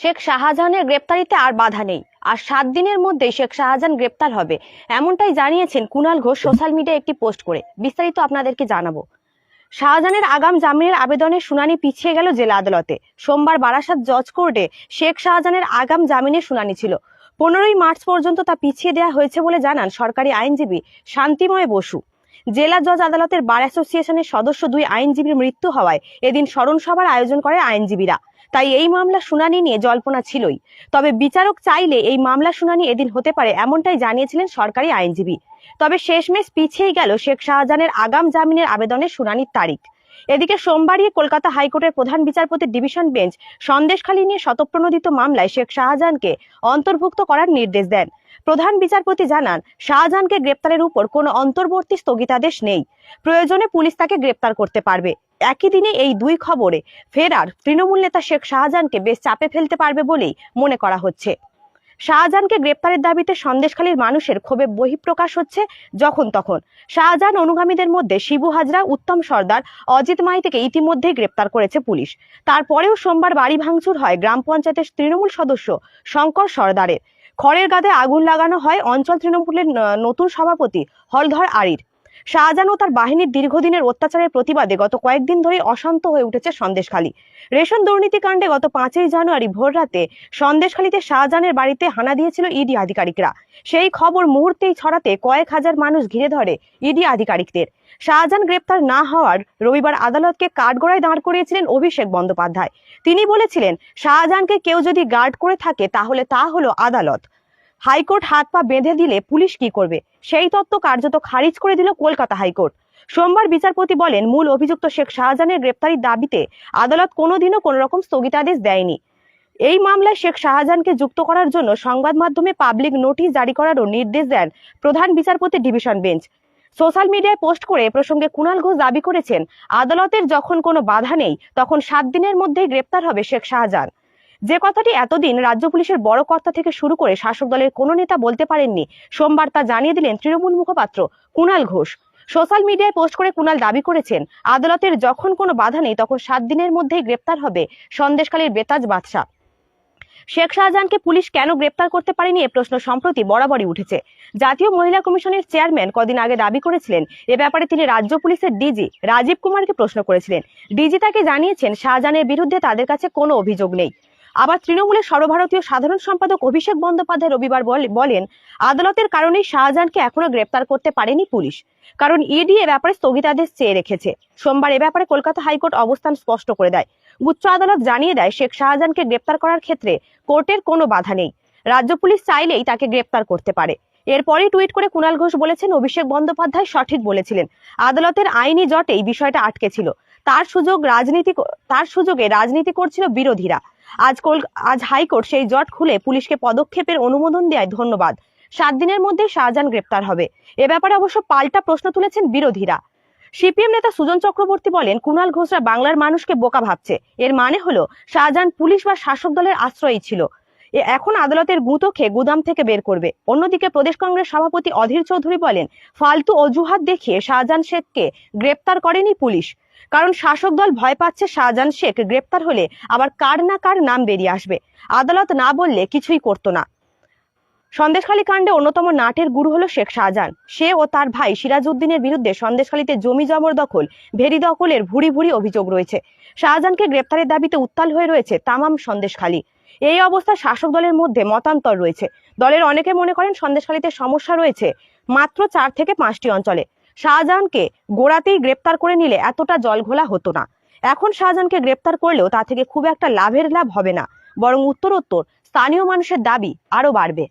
শেখ শাহজাহানের গ্রেপ্তারিতে আর বাধা নেই। আর সাত দিনের মধ্যে শেখ শাহজাহান গ্রেপ্তার হবে। এমনটাই জানিয়েছেন কুনাল ঘোষ সোশ্যাল মিডিয়ায় একটি পোস্ট করে। বিস্তারিত আপনাদেরকে জানাব। শাহজাহানের আগাম জামিনের আবেদনের শুনানি পিছিয়ে গেল জেলা আদালতে। সোমবার বারাসাত জজ কোর্টে শেখ শাহজাহানের আগাম জামিনের শুনানি ছিল। পনেরোই মার্চ পর্যন্ত তা পিছিয়ে দেওয়া হয়েছে বলে জানান সরকারি আইনজীবী শান্তিময় বসু। জেলা জজ আদালতের বার অ্যাসোসিয়েশনের সদস্য দুই আইনজীবীর মৃত্যু হওয়ায় এদিন স্মরণ সভার আয়োজন করে আইনজীবীরা। তাই এই মামলা শুনানি নিয়ে জল্পনা ছিলই। তবে বিচারক চাইলে এই মামলা শুনানি এদিন হতে পারে এমনটাই জানিয়েছিলেন সরকারি আইনজীবী। তবে শেষমেশ পিছিয়ে গেল শেখ শাহজাহানের আগাম জামিনের আবেদনের শুনানির তারিখ। এদিকে সোমবারই কলকাতা হাইকোর্টের প্রধান বিচারপতির ডিভিশন বেঞ্চ সন্দেশখালী নিয়ে শতপ্রণোদিত মামলায় শেখ শাহজাহানকে অন্তর্ভুক্ত করার নির্দেশ দেন। প্রধান বিচারপতি জানান, শাহজাহানকে গ্রেপ্তারের উপর কোনো অন্তর্বর্তী স্থগিতাদেশ নেই। প্রয়োজনে পুলিশ তাকে গ্রেপ্তার করতে পারবে। একই দিনে এই দুই খবরে ফেরার তৃণমূল নেতা শেখ শাহজাহানকে বেশ চাপে ফেলতে পারবে বলেই মনে করা হচ্ছে। শাহজাহানকে গ্রেপ্তারের দাবিতে সন্দেশখালীর মানুষের ক্ষোভে বহিঃপ্রকাশ হচ্ছে যখন তখন। শাহজাহান অনুগামীদের মধ্যে শিবু হাজরা, উত্তম সর্দার, অজিত মাইতিকে ইতিমধ্যেই গ্রেপ্তার করেছে পুলিশ। তারপরেও সোমবার বাড়ি ভাঙচুর হয় গ্রাম পঞ্চায়েতের তৃণমূল সদস্য শঙ্কর সর্দারের। খড়ের গাদে আগুন লাগানো হয় অঞ্চল তৃণমূলের নতুন সভাপতি হলধর আরির। শাহজাহান ও তার বাহিনীর দীর্ঘদিনের অত্যাচারের প্রতিবাদে গত কয়েকদিন ধরে অশান্ত হয়ে উঠেছে সন্দেশখালী। রেশন দুর্নীতি কাণ্ডে গত পাঁচই জানুয়ারি ভোররাতে সন্দেশখালীতে শাহজাহানের বাড়িতে হানা দিয়েছিল ইডি আধিকারিকরা। সেই খবর মুহূর্তেই ছড়াতে কয়েক হাজার মানুষ ঘিরে ধরে ইডি আধিকারিকদের। শাহজাহান গ্রেপ্তার না হওয়ার রবিবার আদালতকে কাঠগড়ায় দাঁড় করিয়েছিলেন অভিষেক বন্দ্যোপাধ্যায়। তিনি বলেছিলেন, শাহজাহানকে কেউ যদি গার্ড করে থাকে, তাহলে তা হলো আদালত। হাইকোর্ট হাত পা বেঁধে দিলে পুলিশ কি করবে? সেই তত্ত্ব কার্যত খারিজ করে দিল কলকাতা হাইকোর্ট। সোমবার বিচারপতি বলেন, মূল অভিযুক্ত শেখ শাহজাহানের গ্রেপ্তারির দাবিতে আদালত কোনোদিনও কোনো রকম স্থগিতাদেশ দেয়নি। এই মামলায় শেখ শাহজাহানকে যুক্ত করার জন্য সংবাদ মাধ্যমে পাবলিক নোটিশ জারি করারও নির্দেশ দেন প্রধান বিচারপতি ডিভিশন বেঞ্চ। সোশ্যাল মিডিয়ায় পোস্ট করে প্রসঙ্গে কুণাল ঘোষ দাবি করেছেন, আদালতের যখন কোনো বাধা নেই, তখন সাত দিনের মধ্যেই গ্রেপ্তার হবে শেখ শাহজাহান। যে কথাটি এতদিন রাজ্য পুলিশের বড় কর্তা থেকে শুরু করে শাসক দলের কোনো নেতা বলতে পারেননি, সোমবার তা জানিয়ে দিলেন তৃণমূল মুখপাত্র কুণাল ঘোষ। সোশ্যাল মিডিয়ায় পোস্ট করে কুণাল দাবি করেছেন, আদালতের যখন কোনো বাধা নেই তখন সাত দিনের মধ্যেই গ্রেপ্তার হবে সন্দেশকালীর বেতাজ বাদশাহ। শেখ শাহজাহানকে পুলিশ কেন গ্রেপ্তার করতে পারেনি এ প্রশ্ন সম্প্রতি বরাবরই উঠেছে। জাতীয় মহিলা কমিশনের চেয়ারম্যান কদিন আগে দাবি করেছিলেন, এ ব্যাপারে তিনি রাজ্য পুলিশের ডিজি রাজীব কুমারকে প্রশ্ন করেছিলেন। ডিজি তাকে জানিয়েছেন, শাহজাহানের বিরুদ্ধে তাদের কাছে কোনো অভিযোগ নেই। আবার তৃণমূলের সর্বভারতীয় সাধারণ সম্পাদক অভিষেক বন্দ্যোপাধ্যায় রবিবার বলেন, আদালতের কারণেই শাহজাহানকে এখনও গ্রেপ্তার করতে পারেনি পুলিশ। কারণ ইডি এ ব্যাপারে স্থগিতাদেশ চেয়ে রেখেছে। সোমবার এ ব্যাপারে কলকাতা হাইকোর্ট অবস্থান স্পষ্ট করে দেয়। উচ্চ আদালত জানিয়ে দেয়, শেখ শাহজাহানকে গ্রেপ্তার করার ক্ষেত্রে কোর্টের কোনো বাধা নেই। রাজ্য পুলিশ চাইলেই তাকে গ্রেপ্তার করতে পারে। এরপরই টুইট করে কুণাল ঘোষ বলেছেন, অভিষেক বন্দ্যোপাধ্যায় সঠিক বলেছিলেন। আদালতের আইনি জটেই বিষয়টা আটকে ছিল। তার সুযোগ রাজনীতি তার সুযোগে রাজনীতি করছিল বিরোধীরা। আজ কল আজ হাইকোর্ট সেই জট খুলে পুলিশকে পদক্ষেপের অনুমোদন দেয় ধন্যবাদ। সাত দিনের মধ্যে শাহজাহান গ্রেপ্তার হবে। এ ব্যাপারে অবশ্য পাল্টা প্রশ্ন তুলেছেন বিরোধীরা। সিপিএম নেতা সুজন চক্রবর্তী বলেন কুণাল ঘোষরা বাংলার মানুষকে বোকা ভাবছে। এর মানে হলো, শাহজাহান পুলিশ বা শাসক দলের আশ্রয়ই ছিল। এখন আদালতের গুঁতো খেয়ে গুদাম থেকে বের করবে। অন্যদিকে প্রদেশ কংগ্রেস সভাপতি অধীর চৌধুরী বলেন, ফালতু অজুহাত দেখিয়ে শাহজাহান শেখকে গ্রেপ্তার করেনি পুলিশ। কারণ শাসক দল ভয় পাচ্ছে শাহজাহান শেখ গ্রেপ্তার হলে আবার কার না কার নাম বেরিয়ে আসবে। আদালত না বললে কিছুই করতো না। সন্দেশখালী কাণ্ডে অন্যতম নাটের গুরু হলো শেখ শাহজাহান। সে ও তার ভাই সিরাজউদ্দিনের বিরুদ্ধে সন্দেশখালীতে জমি জমর দখল, ভেরি দখলের ভুরি ভুরি অভিযোগ রয়েছে। শাহজাহানকে গ্রেপ্তারের দাবিতে উত্তাল হয়ে রয়েছে তামাম সন্দেশখালী। এই অবস্থায় শাসক দলের মধ্যে মতান্তর রয়েছে। দলের অনেকে মনে করেন সন্দেশখালীতে সমস্যা রয়েছে মাত্র চার থেকে পাঁচটি অঞ্চলে। শাহজাহানকে গোড়াতেই গ্রেপ্তার করে নিলে এতটা জলঘোলা হতো না। এখন শাহজাহানকে গ্রেপ্তার করলেও তা থেকে খুব একটা লাভের লাভ হবে না। বরং উত্তরোত্তর স্থানীয় মানুষের দাবি আরও বাড়বে।